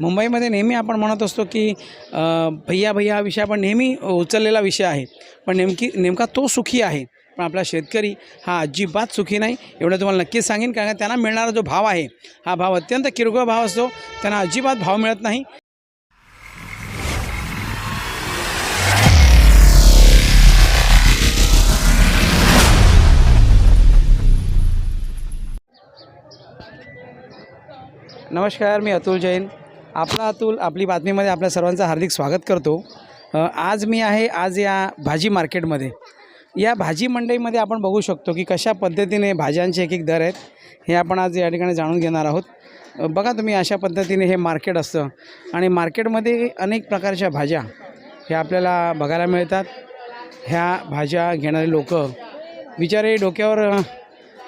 मुंबईमध्ये नेहमी आपण म्हणत असतो की भैया भैया हा विषय आपण नेहमी उचललेला विषय आहे. पण नेमकी नेमका तो सुखी आहे. पण आपला शेतकरी हा अजिबात सुखी नाही. एवढं तुम्हाला नक्कीच सांगेन कारण त्यांना मिळणारा जो भाव आहे हा भाव अत्यंत किरकोळ भाव असतो. त्यांना अजिबात भाव मिळत नाही. नमस्कार मी अतुल जैन. आपला अतुल आपली बातमीमध्ये आपल्या सर्वांचं हार्दिक स्वागत करतो. आज मी आहे आज या भाजी मार्केटमध्ये. या भाजी मंडईमध्ये आपण बघू शकतो की कशा पद्धतीने भाज्यांचे एक एक दर आहेत हे आपण आज या ठिकाणी जाणून घेणार आहोत. बघा तुम्ही अशा पद्धतीने हे मार्केट असतं आणि मार्केटमध्ये अनेक प्रकारच्या भाज्या ह्या आपल्याला बघायला मिळतात. ह्या भाज्या घेणारे लोक बिचारे डोक्यावर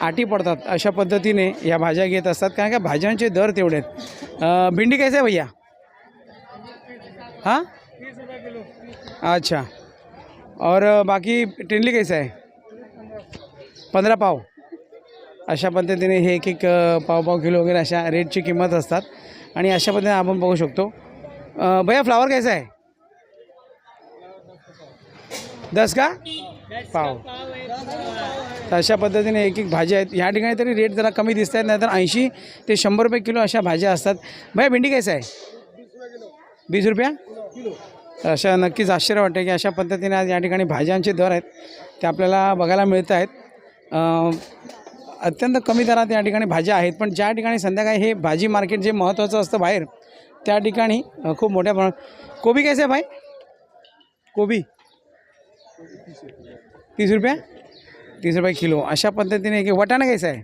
आटी पडतात अशा पद्धतीने या भाज्या घेत असतात. कारण का भाज्यांचे दर तेवढे आहेत. भिंडी कैसे आहे भैया? हां? अच्छा. और बाकी टिंडली कैसे आहे पंधरा पाव. अशा पद्धतीने हे एक एक पावपाव पाव पाव किलो वगैरे अशा रेटची किंमत असतात. आणि अशा पद्धतीने आपण बघू शकतो. भैया फ्लावर कैसा आहे दस का? पाव. तर अशा पद्धतीने एक एक भाज्या आहेत. ह्या ठिकाणी तरी रेट जरा कमी दिसत आहेत नाहीतर ऐंशी ते शंभर रुपये किलो अशा भाज्या असतात. भैया भेंडी कैसा आहे? वीस रुपया? तर अशा नक्कीच आश्चर्य वाटते की अशा पद्धतीने आज या ठिकाणी भाज्यांचे दर आहेत. ते आपल्याला बघायला मिळत आहेत. अत्यंत कमी दरात या ठिकाणी भाज्या आहेत पण ज्या ठिकाणी संध्याकाळी हे भाजी मार्केट जे महत्त्वाचं असतं बाहेर त्या ठिकाणी खूप मोठ्या प्रमाणात कोबी कैसे आहे भाई? कोबी? तीस रुपया? तीस रुपये किलो. अशा पद्धतीने की वटाणा कैसा आहे.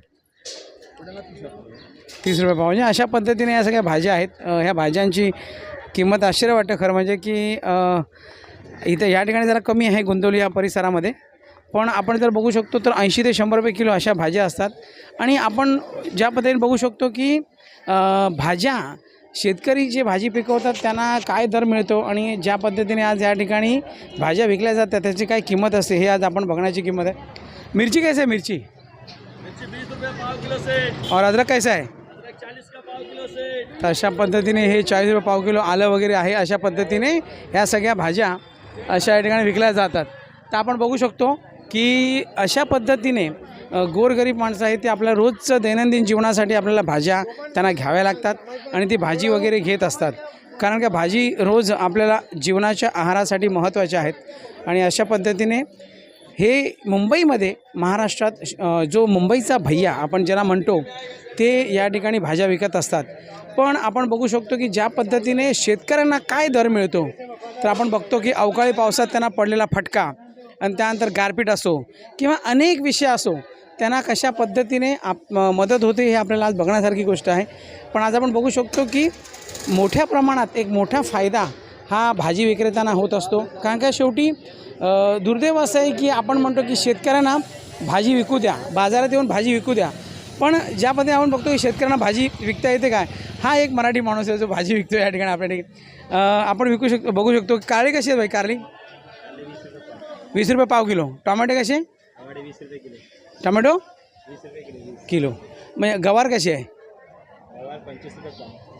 तीस रुपये पाव. म्हणजे अशा पद्धतीने या सगळ्या भाज्या आहेत. ह्या भाज्यांची किंमत आश्चर्य वाटतं खरं म्हणजे की इथं या ठिकाणी जरा कमी आहे गुंतवली या परिसरामध्ये. पण आपण जर बघू शकतो तर ऐंशी ते शंभर रुपये किलो अशा भाज्या असतात. आणि आपण ज्या पद्धतीने बघू शकतो की भाज्या शेतकरी जे भाजी पिकवतात त्यांना काय दर मिळतो आणि ज्या पद्धतीने आज या ठिकाणी भाज्या विकल्या जातात त्याची काय किंमत असते हे आज आपण बघण्याची किंमत आहे. मिरची कैसे आहे मिरची? बीस रुपये पाव किलो से। और अदरक कैसा आहे चालीस का पाव किलो से। तर अशा पद्धतीने हे चाळीस रुपये पाव किलो आलं वगैरे आहे अशा पद्धतीने ह्या सगळ्या भाज्या अशा या ठिकाणी विकल्या जातात. तर आपण बघू शकतो की अशा पद्धतीने गोरगरीब माणसं आहेत ते आपल्या रोजचं दैनंदिन जीवनासाठी आपल्याला भाज्या त्यांना घ्याव्या लागतात आणि ती भाजी वगैरे घेत असतात. कारण का भाजी रोज आपल्याला जीवनाच्या आहारासाठी महत्त्वाच्या आहेत. आणि अशा पद्धतीने हे मुंबईमध्ये महाराष्ट्रात जो मुंबईचा भैया आपण ज्याला म्हणतो ते या ठिकाणी भाज्या विकत असतात. पण आपण बघू शकतो की ज्या पद्धतीने शेतकऱ्यांना काय दर मिळतो तर आपण बघतो की अवकाळी पावसात त्यांना पडलेला फटका आणि त्यानंतर गारपीट असो किंवा अनेक विषय असो त्यांना कशा पद्धतीने आप मदत होते हे आपल्याला आज बघण्यासारखी गोष्ट आहे. पण आज आपण बघू शकतो की मोठ्या प्रमाणात एक मोठा फायदा हा भाजी विक्रेत्यांना होत असतो. कारण का शेवटी दुर्दैव असं आहे की आपण म्हणतो की शेतकऱ्यांना भाजी विकू द्या बाजारात येऊन भाजी विकू द्या. पण ज्या पद्धतीने आपण बघतो की शेतकऱ्यांना भाजी विकता येते काय? हा एक मराठी माणूस आहे जो भाजी विकतो या ठिकाणी आपल्या ठिकाणी. आपण विकू शकतो बघू शकतो काळे कशी आहे भाई कारली? वीस रुपये पाव किलो. टोमॅटो कसे? टोमॅटो? किलो. म्हणजे गवार कशी आहे?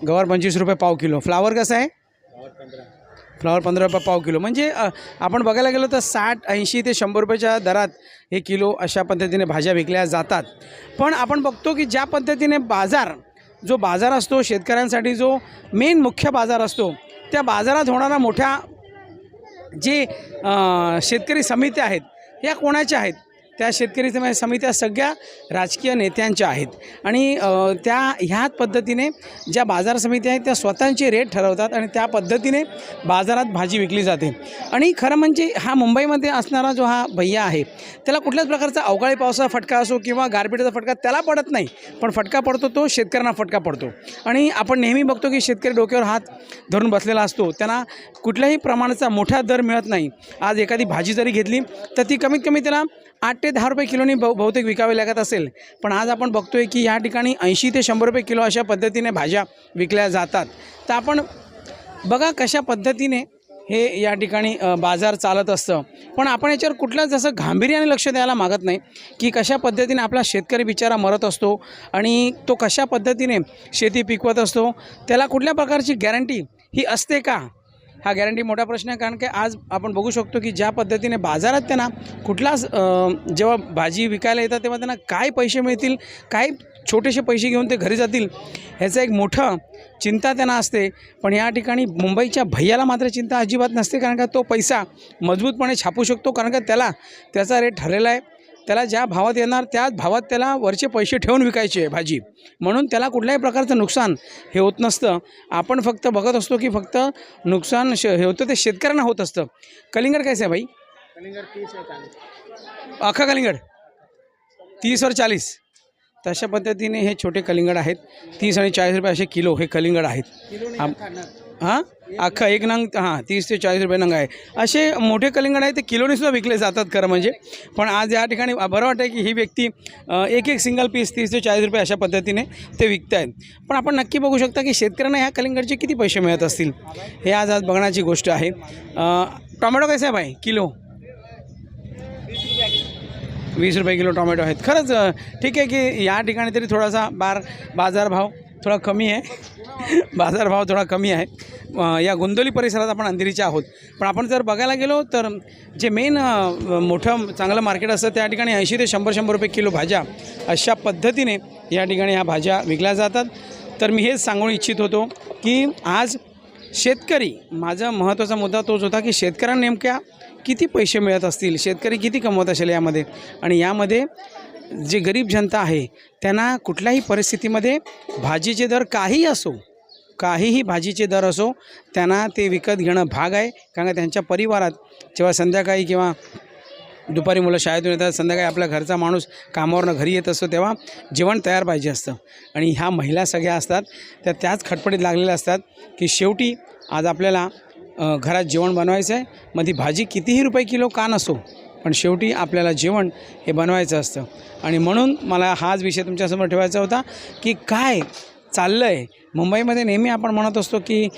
गवार पंचवीस रुपये पाव किलो. फ्लावर कसं आहे? फ्लावर पंधरा रुपये पाव किलो. म्हणजे आपण बघायला गेलो तर साठ ऐंशी ते शंभर रुपयाच्या दरात हे किलो अशा पद्धतीने भाज्या विकल्या जातात. पण आपण बघतो की ज्या पद्धतीने बाजार जो बाजार असतो शेतकऱ्यांसाठी जो मेन मुख्य बाजार असतो त्या बाजारात होणारा मोठ्या जे शेतकरी समित्या आहेत या कोणाच्या आहेत? त्या शेतकरी सम- म्हणजे समित्या सगळ्या राजकीय नेत्यांच्या आहेत. आणि त्या ह्याच पद्धतीने ज्या बाजार समित्या आहेत त्या स्वतःचे रेट ठरवतात आणि त्या पद्धतीने बाजारात भाजी विकली जाते. आणि खरं म्हणजे हा मुंबईमध्ये असणारा जो हा भैया आहे त्याला कुठल्याच प्रकारचा अवकाळी पावसाचा फटका असो किंवा गारपिटीचा फटका त्याला पडत नाही पण फटका पडतो तो शेतकऱ्यांना फटका पडतो. आणि आपण नेहमी बघतो की शेतकरी डोक्यावर हात धरून बसलेला असतो त्यांना कुठल्याही प्रमाणाचा मोठा दर मिळत नाही. आज एखादी भाजी जरी घेतली तर ती कमीत कमी त्याला आठ ते दहा रुपये किलोनी बहु बहुतेक विकावी लागत असेल. पण आज आपण बघतोय की या ठिकाणी ऐंशी ते शंभर रुपये किलो अशा पद्धतीने भाज्या विकल्या जातात. तर आपण बघा कशा पद्धतीने हे या ठिकाणी बाजार चालत असतं. पण आपण याच्यावर कुठल्याच जसं गांभीर्याने लक्ष द्यायला मागत नाही की कशा पद्धतीने आपला शेतकरी बिचारा मरत असतो आणि तो कशा पद्धतीने शेती पिकवत असतो त्याला कुठल्या प्रकारची गॅरंटी ही असते का? हा गॅरंटी मोठा प्रश्न आहे. कारण की आज आपण बघू शकतो की ज्या पद्धतीने बाजारात त्यांना कुठलाच जेव्हा भाजी विकायला येतात तेव्हा त्यांना काय पैसे मिळतील काय छोटेसे पैसे घेऊन ते घरी जातील ह्याचं एक मोठं चिंता त्यांना असते. पण या ठिकाणी मुंबईच्या भैयाला मात्र चिंता अजिबात नसते. कारण का तो पैसा मजबूतपणे छापू शकतो. कारण का त्याला त्याचा रेट ठरलेला आहे. त्याला ज्या भावात येणार त्याच भावात त्याला वरचे पैसे ठेवून विकायचे भाजी. म्हणून त्याला कुठल्याही प्रकारचं नुकसान हे होत नसतं. आपण फक्त बघत असतो की फक्त नुकसान श हे होतं ते शेतकऱ्यांना होत असतं. कलिंगड कैसे आहे भाई? कलिंगड अख्खा कलिंगड? तीसवर चाळीस. तशा पद्धतीने हे छोटे कलिंगड आहेत. तीस आणि चाळीस रुपये असे किलो हे कलिंगड आहेत. हां? अख्खा एक नंग हां तीस ते चाळीस रुपये नंग आहे. असे मोठे कलिंगड आहे ते किलोने सुद्धा विकले जातात खरं म्हणजे. पण आज या ठिकाणी बरं वाटतं की ही व्यक्ती एक एक सिंगल पीस तीस ते चाळीस रुपये अशा पद्धतीने ते विकत आहेत पण आपण नक्की बघू शकता की शेतकऱ्यांना ह्या कलिंगडचे किती पैसे मिळत असतील हे आज आज बघण्याची गोष्ट आहे. टोमॅटो कसे आहे भाई? किलो? वीस रुपये किलो टोमॅटो आहेत. खरंच ठीक आहे की या ठिकाणी तरी थोडासा बार बाजारभाव थोडा कमी आहे. बाजारभाव थोडा कमी आहे. या गोंदोली परिसरात आपण अंधेरीचे आहोत. पण आपण जर बघायला गेलो तर जे मेन मोठं चांगलं मार्केट असतं त्या ठिकाणी ऐंशी ते शंभर शंभर रुपये किलो भाज्या अशा पद्धतीने या ठिकाणी ह्या भाज्या विकल्या जातात. तर मी हेच सांगू इच्छित होतो की आज शेतकरी माझा महत्त्वाचा मुद्दा तोच होता की शेतकऱ्यांना नेमक्या किती पैसे मिळत असतील? शेतकरी किती कमवत असेल यामध्ये? आणि यामध्ये जे गरीब जनता आहे त्यांना कुठल्याही परिस्थितीमध्ये भाजीचे दर काहीही असो काहीही भाजीचे दर असो त्यांना ते विकत घेणं भाग आहे. कारण का त्यांच्या परिवारात जेव्हा संध्याकाळी किंवा दुपारी मुलं शाळेतून येतात संध्याकाळी आपल्या घरचा माणूस कामावरनं घरी येत असतो तेव्हा जेवण तयार पाहिजे असतं. आणि ह्या महिला सगळ्या असतात त्या त्याच खटपटीत लागलेल्या असतात की शेवटी आज आपल्याला घरात जेवण बनवायचं आहे मग ती भाजी कितीही रुपये किलो का नसो पण शेवटी आपल्याला जेवण हे बनवायचं असतं. आणि म्हणून मला हाच विषय तुमच्यासमोर ठेवायचा होता की काय चाललं आहे मुंबईमध्ये नेहमी आपण म्हणत असतो की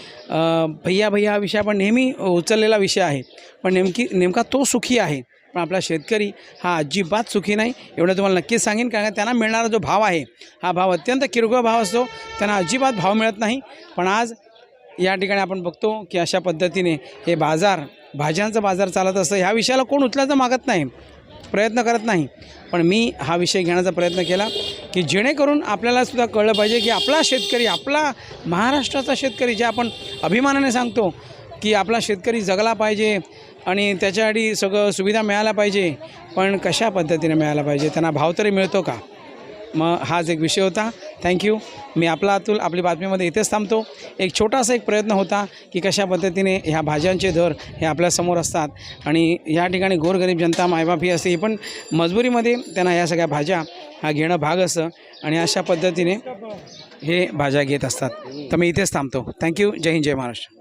भैया भैया हा विषय आपण नेहमी उचललेला विषय आहे. पण नेमकी नेमका तो सुखी आहे. पण आपला शेतकरी हा अजिबात सुखी नाही एवढं तुम्हाला नक्कीच सांगेन कारण त्यांना मिळणारा जो भाव आहे हा भाव अत्यंत किरकोळ भाव असतो. त्यांना अजिबात भाव मिळत नाही. पण आज या ठिकाणी आपण बघतो की अशा पद्धतीने हे बाजार भाज्यांचा बाजार चालत असतं ह्या विषयाला कोण उचलायचं मागत नाही. प्रयत्न करत नाही. पण मी हा विषय घेण्याचा प्रयत्न केला की जेणेकरून आपल्याला सुद्धा कळलं पाहिजे की आपला शेतकरी आपला महाराष्ट्राचा शेतकरी जे आपण अभिमानाने सांगतो की आपला शेतकरी जगला पाहिजे आणि त्याच्यासाठी सगळं सुविधा मिळायला पाहिजे पण कशा पद्धतीने मिळायला पाहिजे त्यांना भाव तरी मिळतो का? मग हाच एक विषय होता. थँक्यू मी आपला अतुल आपली बातमीमध्ये इथेच थांबतो. एक छोटासा एक प्रयत्न होता की कशा पद्धतीने ह्या भाज्यांचे दर हे आपल्यासमोर असतात आणि या ठिकाणी गोरगरीब जनता मायबाप ही असते ही पण मजबुरीमध्ये त्यांना या सगळ्या भाज्या हा घेणं भाग असतं आणि अशा पद्धतीने हे भाज्या घेत असतात. तर मी इथेच थांबतो. थँक्यू जय हिंद जय महाराष्ट्र.